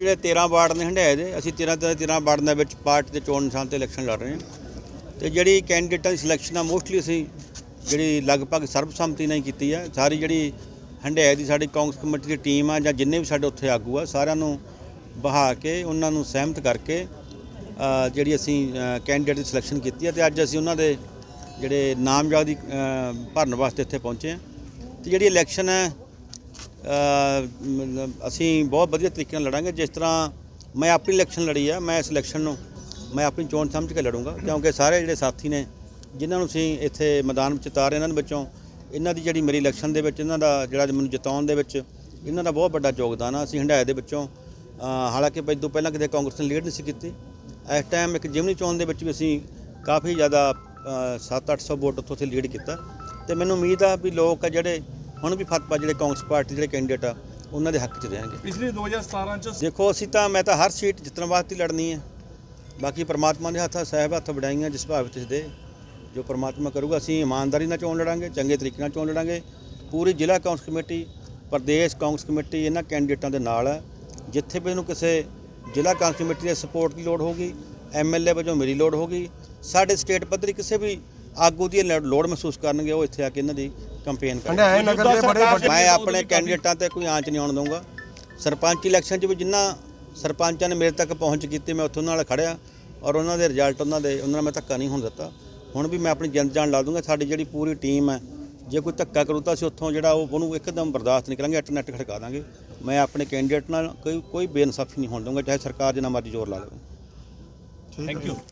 ਜਿਹੜੇ 13 ਵਾਰਡ ਨੇ ਹੰਡਾਏ ਦੇ, ਅਸੀਂ 13 ਤੇ 13 ਵਾਰਡ ਦੇ ਵਿੱਚ ਪਾਰਟੀ ਦੇ ਚੋਣ ਨਿਸ਼ਾਨ ਤੇ ਇਲੈਕਸ਼ਨ ਲੜ ਰਹੇ ਹਾਂ। ਤੇ ਜਿਹੜੀ ਕੈਂਡੀਡੇਟਾਂ ਦੀ ਸਿਲੈਕਸ਼ਨ ਆ ਮੋਸਟਲੀ ਅਸੀਂ ਜਿਹੜੀ ਲਗਭਗ ਸਰਬਸੰਮਤੀ ਨਾਲ ਹੀ ਕੀਤੀ ਹੈ ਸਾਰੀ ਜਿਹੜੀ ਹੰਡਾਏ ਦੀ ਸਾਡੀ ਕਾਂਗਰਸ ਕਮੇਟੀ ਦੀ ਟੀਮ ਆ ਜਾਂ ਜਿੰਨੇ ਵੀ ਸਾਡੇ ਉੱਥੇ ਆਗੂ ਆ, ਸਾਰਿਆਂ ਨੂੰ ਬਹਾ ਕੇ ਉਹਨਾਂ ਨੂੰ ਸਹਿਮਤ ਕਰਕੇ ਜਿਹੜੀ ਅਸੀਂ ਕੈਂਡੀਡੇਟ ਦੀ ਸਿਲੈਕਸ਼ਨ ਕੀਤੀ ਹੈ ਤੇ ਅੱਜ ਅਸੀਂ ਉਹਨਾਂ ਦੇ ਜਿਹੜੇ ਨਾਮਜ਼ਦਗੀ ਭਰਨ ਵਾਸਤੇ ਇੱਥੇ ਪਹੁੰਚੇ ਹਾਂ। ਤੇ ਜਿਹੜੀ ਇਲੈਕਸ਼ਨ ਹੈ ਅਸੀਂ ਬਹੁਤ ਵਧੀਆ ਤਰੀਕੇ ਨਾਲ ਲੜਾਂਗੇ। ਜਿਸ ਤਰ੍ਹਾਂ ਮੈਂ ਆਪਣੀ ਇਲੈਕਸ਼ਨ ਲੜੀ ਆ, ਮੈਂ ਇਸ ਇਲੈਕਸ਼ਨ ਨੂੰ, ਮੈਂ ਆਪਣੀ ਚੋਣ ਸਮਝ ਕੇ ਲੜੂੰਗਾ। ਕਿਉਂਕਿ ਸਾਰੇ ਜਿਹੜੇ ਸਾਥੀ ਨੇ, ਜਿਨ੍ਹਾਂ ਨੂੰ ਅਸੀਂ ਇੱਥੇ ਮੈਦਾਨ ਵਿੱਚ ਉਤਾਰੇ ਇਹਨਾਂ ਦੇ ਵਿੱਚੋਂ ਇਹਨਾਂ ਦੀ ਜਿਹੜੀ ਮੇਰੀ ਇਲੈਕਸ਼ਨ ਦੇ ਵਿੱਚ, ਇਹਨਾਂ ਦਾ ਜਿਹੜਾ ਮੈਨੂੰ ਜਿਤਾਉਣ ਦੇ ਵਿੱਚ, ਇਹਨਾਂ ਦਾ ਬਹੁਤ ਵੱਡਾ ਯੋਗਦਾਨ ਆ। ਅਸੀਂ ਹੰਡਾਏ ਦੇ ਵਿੱਚੋਂ ਹਾਲਾਂਕਿ ਪਹਿਲਾਂ ਤੋਂ ਪਹਿਲਾਂ ਕਿਤੇ ਕਾਂਗਰਸ ਨੇ ਲੀਡ ਨਹੀਂ ਸੀ ਕੀਤੀ। ਇਸ ਟਾਈਮ ਇੱਕ ਜਿਮਨੀ ਚੋਣ ਦੇ ਵਿੱਚ ਵੀ ਅਸੀਂ ਕਾਫੀ ਜ਼ਿਆਦਾ 7-800 ਵੋਟ ਉੱਥੋਂ ਅਸੀਂ ਲੀਡ ਕੀਤਾ। ਤੇ ਮੈਨੂੰ ਉਮੀਦ ਆ ਵੀ ਲੋਕ ਆ ਜਿਹੜੇ ਹੁਣ ਵੀ ਫਤਵਾ ਜਿਹੜੇ ਕਾਂਗਰਸ ਪਾਰਟੀ ਦੇ ਜਿਹੜੇ ਕੈਂਡੀਡੇਟ ਆ ਉਹਨਾਂ ਦੇ ਹੱਕ 'ਚ ਰਹਿਣਗੇ। ਪਿਛਲੇ 2017 ਚ ਦੇਖੋ ਅਸੀਂ ਤਾਂ ਮੈਂ ਤਾਂ ਹਰ ਸੀਟ ਜਿੱਤਣ ਵਾਸਤੇ ਲੜਨੀ ਹੈ। ਬਾਕੀ ਪ੍ਰਮਾਤਮਾ ਦੇ ਹੱਥਾਂ ਸਾਹਿਬ ਹੱਥ ਵਡਾਈਆਂ ਜਿਸ ਭਾਵ ਵਿੱਚ ਦੇ ਜੋ ਪ੍ਰਮਾਤਮਾ ਕਰੂਗਾ ਅਸੀਂ ਇਮਾਨਦਾਰੀ ਨਾਲ ਚੋਣ ਲੜਾਂਗੇ ਚੰਗੇ ਤਰੀਕੇ ਨਾਲ ਚੋਣ ਲੜਾਂਗੇ। ਪੂਰੀ ਜ਼ਿਲ੍ਹਾ ਕਾਂਗਰਸ ਕਮੇਟੀ ਪ੍ਰਦੇਸ਼ ਕਾਂਗਰਸ ਕਮੇਟੀ ਇਹਨਾਂ ਕੈਂਡੀਡੇਟਾਂ ਦੇ ਨਾਲ ਹੈ ਜਿੱਥੇ ਵੀ ਇਹਨੂੰ ਕਿਸੇ ਜ਼ਿਲ੍ਹਾ ਕਾਂਗਰਸ ਕਮੇਟੀ ਦੇ ਸਪੋਰਟ ਦੀ ਲੋੜ ਹੋਗੀ ਐਮਐਲਏ ਵਜੋਂ ਮੇਰੀ ਲੋੜ ਹੋਗੀ ਸਾਡੇ ਸਟੇਟ ਪੱਧਰੀ ਕਿਸੇ ਵੀ ਆਗੂ ਦੀ ਲੋੜ ਮਹਿਸੂਸ ਕਰਨਗੇ ਉਹ ਇੱਥੇ ਆ ਕੇ ਇਹਨਾਂ ਦੀ ਕੰਪੇਨ ਕਰਨਗੇ ਹੰਡਾਏ ਨਗਰ ਦੇ ਬੜੇ ਵੱਡੇ ਮੈਂ ਆਪਣੇ ਕੈਂਡੀਡੇਟਾਂ ਤੇ ਕੋਈ ਆਂਚ ਨਹੀਂ ਆਉਣ ਦਊਂਗਾ। ਸਰਪੰਚ ਇਲੈਕਸ਼ਨ 'ਚ ਵੀ ਜਿੰਨਾ ਸਰਪੰਚਾਂ ਨੇ ਮੇਰੇ ਤੱਕ ਪਹੁੰਚ ਕੀਤੀ ਮੈਂ ਉੱਥੋਂ ਨਾਲ ਖੜਿਆ ਔਰ ਉਹਨਾਂ ਦੇ ਰਿਜ਼ਲਟ ਉਹਨਾਂ ਦੇ ਉਹਨਾਂ ਨਾਲ ਮੈਂ ਧੱਕਾ ਨਹੀਂ ਹੋਣ ਦਿੱਤਾ। ਹੁਣ ਵੀ ਮੈਂ ਆਪਣੀ ਜਿੰਦ ਜਾਨ ਲਾ ਦੂੰਗਾ ਸਾਡੀ ਜਿਹੜੀ ਪੂਰੀ ਟੀਮ ਹੈ ਜੇ ਕੋਈ ਧੱਕਾ ਕਰੂ ਤਾਂ ਅਸੀਂ ਉੱਥੋਂ ਜਿਹੜਾ ਉਹ ਉਹਨੂੰ ਇੱਕਦਮ ਬਰਦਾਸ਼ਤ ਨਹੀਂ ਕਰਾਂਗੇ ਇੰਟਰਨੈਟ ਖੜਕਾ ਦਾਂਗੇ। ਮੈਂ ਆਪਣੇ ਕੈਂਡੀਡੇਟ ਨਾਲ ਕੋਈ ਕੋਈ ਬੇਇਨਸਾਫੀ ਨਹੀਂ ਹੋਣ ਦਊਂਗਾ ਚਾਹੇ ਸਰਕਾਰ ਜਿੰਨਾ ਮਰਜ਼ੀ ਜ਼ੋਰ ਲਾ ਲਵੇ। Thank you